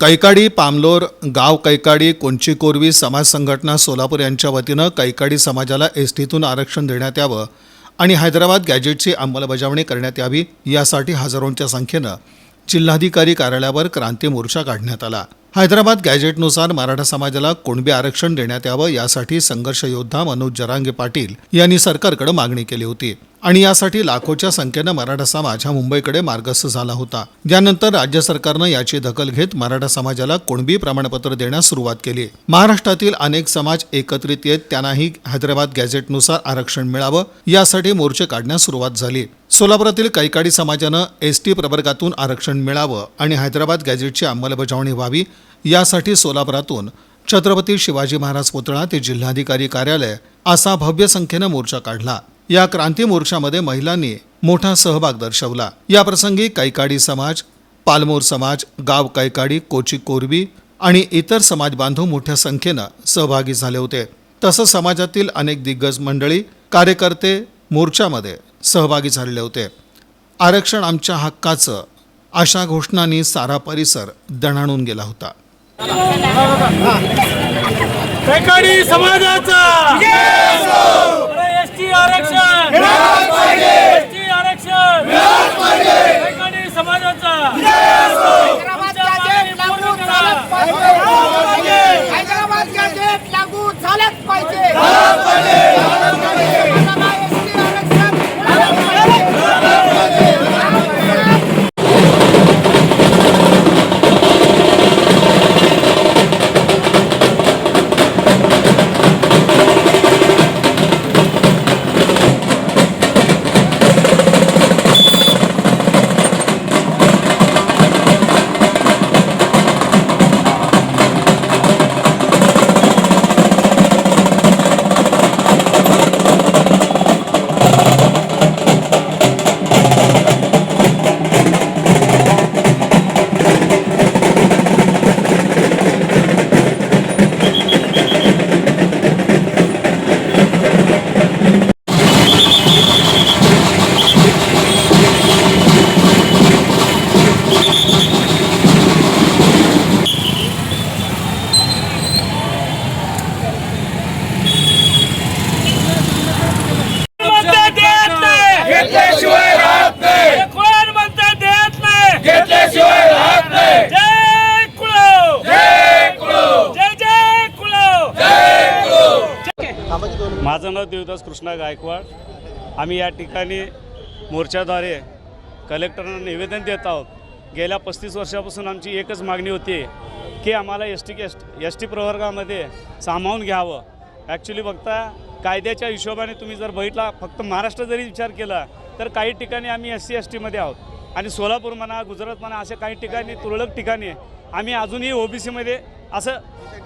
कैकाडी पामलोर गाव कैकाडी कोंची कोरवी समाज संघटना सोलापूर यांच्या वतीनं कैकाडी समाजाला एस टीतून आरक्षण देण्यात यावं आणि हैदराबाद गॅजेटची अंमलबजावणी करण्यात यावी यासाठी हजारोंच्या संख्येनं जिल्हाधिकारी कार्यालयावर क्रांती मोर्चा काढण्यात आला. हैदराबाद गॅजेटनुसार मराठा समाजाला कुणबी आरक्षण देण्यात यावं यासाठी संघर्ष योद्धा मनोज जरांगे पाटील यांनी सरकारकडे मागणी केली होती. आणि यासाठी लाखोच्या संख्येनं मराठा समाज हा मुंबईकडे मार्गस्थ झाला होता. त्यानंतर राज्य सरकारनं याची दखल घेत मराठा समाजाला कोणबी प्रमाणपत्र देण्यास सुरुवात केली. महाराष्ट्रातील अनेक समाज एकत्रित येत त्यांनाही हैदराबाद गॅझेटनुसार आरक्षण मिळावं यासाठी मोर्चे काढण्यास सुरुवात झाली. सोलापुरातील कैकाडी समाजानं एस टी प्रवर्गातून आरक्षण मिळावं आणि हैदराबाद गॅझेटची अंमलबजावणी व्हावी यासाठी सोलापुरातून छत्रपती शिवाजी महाराज पुतळा ते जिल्हाधिकारी कार्यालय असा भव्य संख्येनं मोर्चा काढला. या क्रांती मोर्चामध्ये महिलांनी मोठा सहभाग दर्शवला. याप्रसंगी कैकाडी समाज पालमोर समाज गाव कैकाडी कोची कोरबी आणि इतर समाज बांधव मोठ्या संख्येनं सहभागी झाले होते. तसंच समाजातील अनेक दिग्गज मंडळी कार्यकर्ते मोर्चामध्ये सहभागी झालेले होते. आरक्षण आमच्या हक्काचं अशा घोषणांनी सारा परिसर दणाणून गेला होता. समाजाचा! माझं नाव देवदास कृष्णा गायकवाड. आम्ही या ठिकाणी मोर्चाद्वारे कलेक्टरांना निवेदन देत आहोत. गेल्या पस्तीस वर्षापासून आमची एकच मागणी होती की आम्हाला S T S S T प्रवर्गामध्ये सामावून घ्यावं. ॲक्च्युली बघता कायद्याच्या हिशोबाने तुम्ही जर बघितला फक्त महाराष्ट्र जरी विचार केला तर काही ठिकाणी आम्ही एस सी एस टीमध्ये आहोत. आणि सोलापूर म्हणा गुजरात म्हणा अशा काही ठिकाणी तुरळक ठिकाणी आम्ही अजूनही ओ बी सीमध्ये असं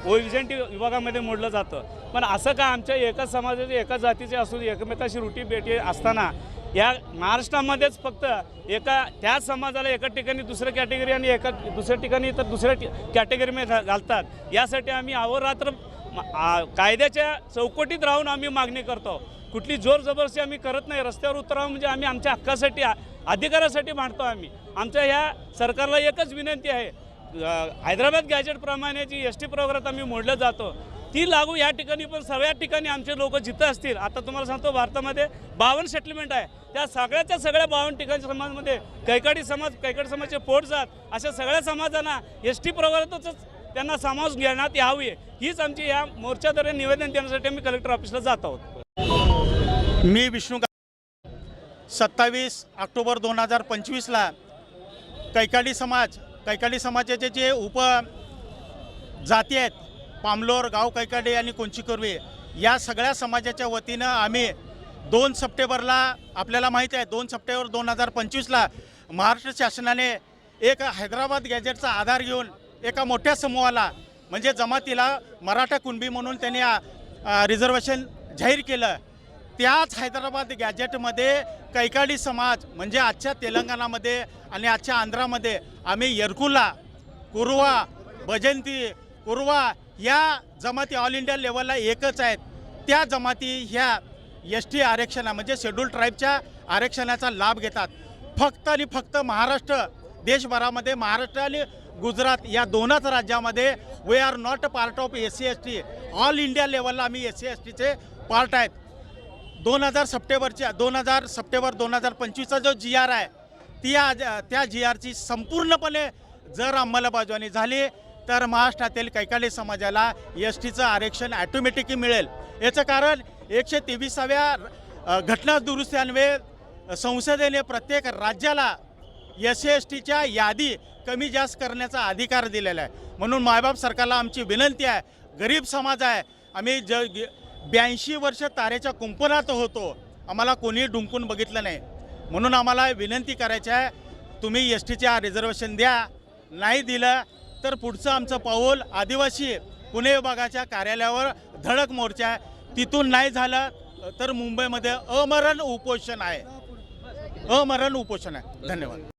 ओरिजेंटी विभागामध्ये मोडलं जातं. पण असं का आमच्या एकाच समाजाचे एकाच जातीचे असून एकमेकाशी रुटी बेटी असताना या महाराष्ट्रामध्येच फक्त एका त्याच समाजाला एका ठिकाणी दुसऱ्या कॅटेगरी आणि एका दुसऱ्या ठिकाणी तर दुसऱ्या कॅटेगरीमध्ये घा- घालतात. यासाठी आम्ही अहोरात्र कायद्याच्या चौकटीत राहून आम्ही मागणी करतो. कुठली जोर जबरदस्ती आम्ही करत नाही. रस्त्यावर उतरावं म्हणजे आम्ही आमच्या हक्कासाठी अधिकारासाठी मांडतो आम्ही. आमच्या ह्या सरकारला एकच विनंती आहे हैदराबाद गॅजेटप्रमाणे जी एस टी प्रवर्गात आम्ही मोडलं जातो ती लागू या ठिकाणी पण सगळ्या ठिकाणी आमचे लोक जिथं असतील आता तुम्हाला सांगतो भारतामध्ये बावन्न सेटलमेंट आहे. त्या सगळ्याच्या सगळ्या बावन्न ठिकाणी समाजामध्ये कैकाडी समाज कैकाडी समाजचे पोट जात अशा सगळ्या समाजांना एस टी प्रवर्गातच त्यांना समावेश घेण्यात यावी हीच आमची या मोर्चाद्वारे निवेदन देण्यासाठी आम्ही कलेक्टर ऑफिसला जात आहोत. मी विष्णू सत्तावीस ऑक्टोबर दोन हजार पंचवीसला कैकाडी समाज कैकाडी समाजाचे जे उप जाती आहेत पामलोर गाव कैकाडी आणि कोंची कर्वे या सगळ्या समाजाच्या वतीनं आम्ही दोन सप्टेंबरला आपल्याला माहीत आहे दोन सप्टेंबर दोन हजार पंचवीसला महाराष्ट्र शासनाने एक हैदराबाद गॅजेटचा आधार घेऊन एका मोठ्या समूहाला म्हणजे जमातीला मराठा कुणबी म्हणून त्यांनी रिझर्वेशन जाहीर केलं. त्याच हैदराबाद गॅजेटमध्ये कैकाडी समाज म्हणजे आजच्या तेलंगणामध्ये आणि आजच्या आंध्रामध्ये आम्ही येरकुला कुरवा बजंती कुरवा या जमाती ऑल इंडिया लेवलला एकच आहेत. त्या जमाती ह्या एस टी आरक्षणा म्हणजे शेड्यूल ट्राईबच्या आरक्षणाचा लाभ घेतात. फक्त आणि फक्त महाराष्ट्र देशभरामध्ये महाराष्ट्र आणि गुजरात या दोनच राज्यामध्ये we are not a part of S C S T all India लेवलला आम्ही एस सी एस टीचे पार्ट आहेत. दोन हजार सप्टेंबरच्या दोन हजार सप्टेंबर दोन हजार पंचवीसचा जो जी आर आहे ती आज त्या जी आरची संपूर्णपणे जर अंमलबजावणी झाली तर महाराष्ट्रातील कैकाली समाजाला एस टीचं आरक्षण ॲटोमॅटिकली मिळेल. याचं कारण एकशे तेविसाव्या घटना दुरुस्त्यान्वये संसदेने प्रत्येक राज्याला एस एस टीच्या यादी कमी जास्त करण्याचा अधिकार दिलेला आहे. म्हणून मायबाप सरकारला आमची विनंती आहे गरीब समाज आहे आम्ही ज ब्याऐंशी वर्ष तारेच्या कुंपणात होतो. आम्हाला कोणी डुंकून बघितलं नाही. म्हणून आम्हाला विनंती करायची आहे तुम्ही एस टीच्या रिझर्वेशन द्या. नाही दिलं तर पुढचं आमचं पाऊल आदिवासी पुणे विभागाच्या कार्यालयावर धडक मोर्चा आहे. तिथून नाही झालं तर मुंबईमध्ये अमरण उपोषण आहे. अमरण उपोषण आहे. धन्यवाद.